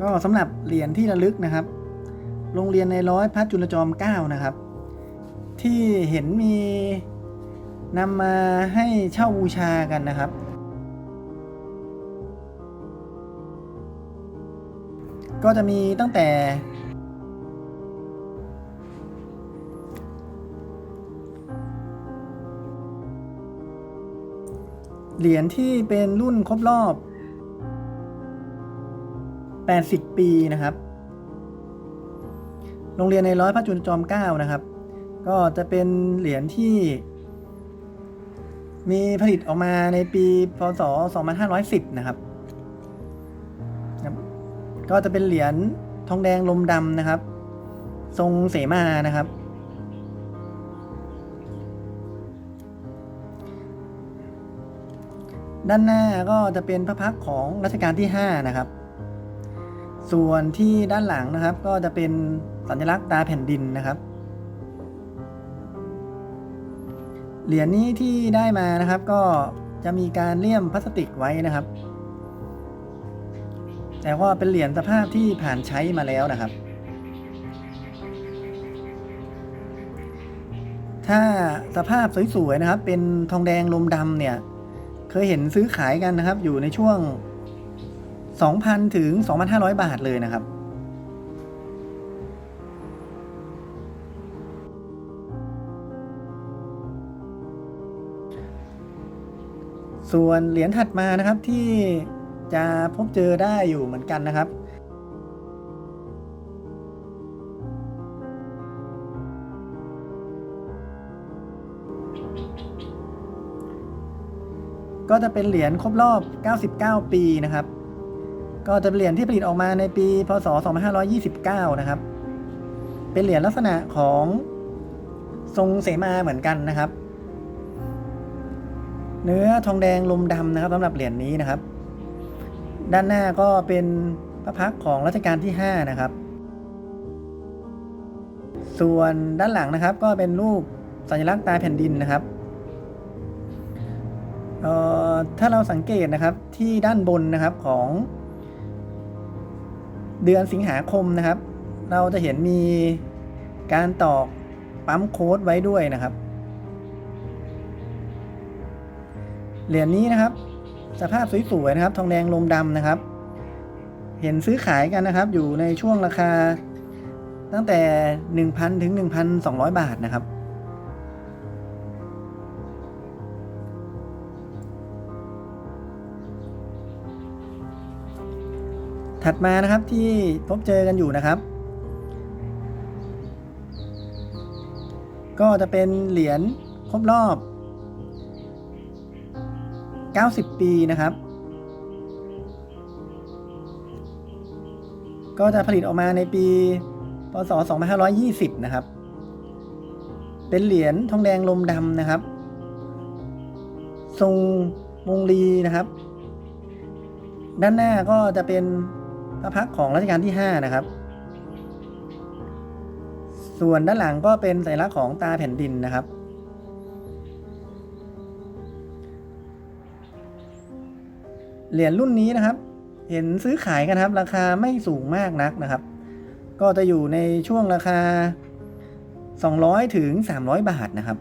ก็สำหรับเหรียญที่ระลึกนะครับ โรงเรียนในร้อยพระจุลจอมเกล้านะครับ ที่เห็นมีนำมาให้เช่าบูชากันนะครับ ก็จะมีตั้งแต่ เหรียญที่เป็นรุ่นครบรอบ 80 ปีนะครับ โรงเรียนในร้อยพระจุลจอมเกล้านะครับ ก็จะเป็นเหรียญที่ มีผลิตออกมาในปีพศ 2510 นะครับครับก็จะเป็นเหรียญทองแดงลมดำนะครับ ทรงเสมานะครับด้านหน้าก็จะเป็นพระพักของรัชกาลที่ 5 นะครับ ส่วนที่ด้านหลังนะครับก็จะเป็นสัญลักษณ์ตาแผ่นดินนะครับ เหรียญนี้ที่ได้มานะครับก็จะมีการเลี่ยมพลาสติกไว้นะครับ แต่ว่าเป็นเหรียญสภาพที่ผ่านใช้มาแล้วนะครับ ถ้าสภาพสวยๆนะครับ เป็นทองแดงลมดำเนี่ย เคยเห็นซื้อขายกันนะครับ อยู่ในช่วง 2,000 ถึง 2,500 บาทเลยนะครับ ส่วนเหรียญถัดมานะครับที่จะพบเจอได้อยู่เหมือนกันนะครับก็จะเป็นเหรียญครบรอบ 99 ปีนะครับ ก็จะเป็นเหรียญที่ผลิตออกมาในปี พศ 2529 นะครับ เป็นเหรียญลักษณะของทรงเสมาเหมือนกันนะครับ เนื้อทองแดงลมดำนะครับสำหรับเหรียญนี้นะครับ ด้านหน้าก็เป็นพระพักของรัชกาลที่ 5 นะครับ ส่วนด้านหลังนะครับ ก็เป็นรูปสัญลักษณ์ตาแผ่นดินนะครับเอ่อถ้าเราสังเกตนะครับที่ด้านบนนะครับของ เดือนสิงหาคมนะครับ เราจะเห็นมีการตอกปั๊มโค้ดไว้ด้วยนะครับ เหรียญนี้นะครับ สภาพสวยๆนะครับ ทองแดงลมดำนะครับ เห็นซื้อขายกันนะครับ อยู่ในช่วงราคาตั้งแต่ 1,000 ถึง 1,200 บาทนะครับ ถัดมานะครับที่พบเจอกันอยู่นะครับ ก็จะเป็นเหรียญครบรอบ 90 ปีนะครับ ก็จะผลิตออกมาในปี พศ 2520 นะครับ เป็นเหรียญทองแดงลมดำนะครับ ทรงวงลีนะครับ ด้านหน้าก็จะเป็น พระพักของรัชกาลที่ 5 นะครับ ส่วนด้านหลังก็เป็นสัญลักษณ์ของตาแผ่นดินนะครับ เหรียญรุ่นนี้นะครับ เห็นซื้อขายกันครับ ราคาไม่สูงมากนักนะครับ ก็จะอยู่ในช่วงราคา 200 ถึง 300 บาทนะครับ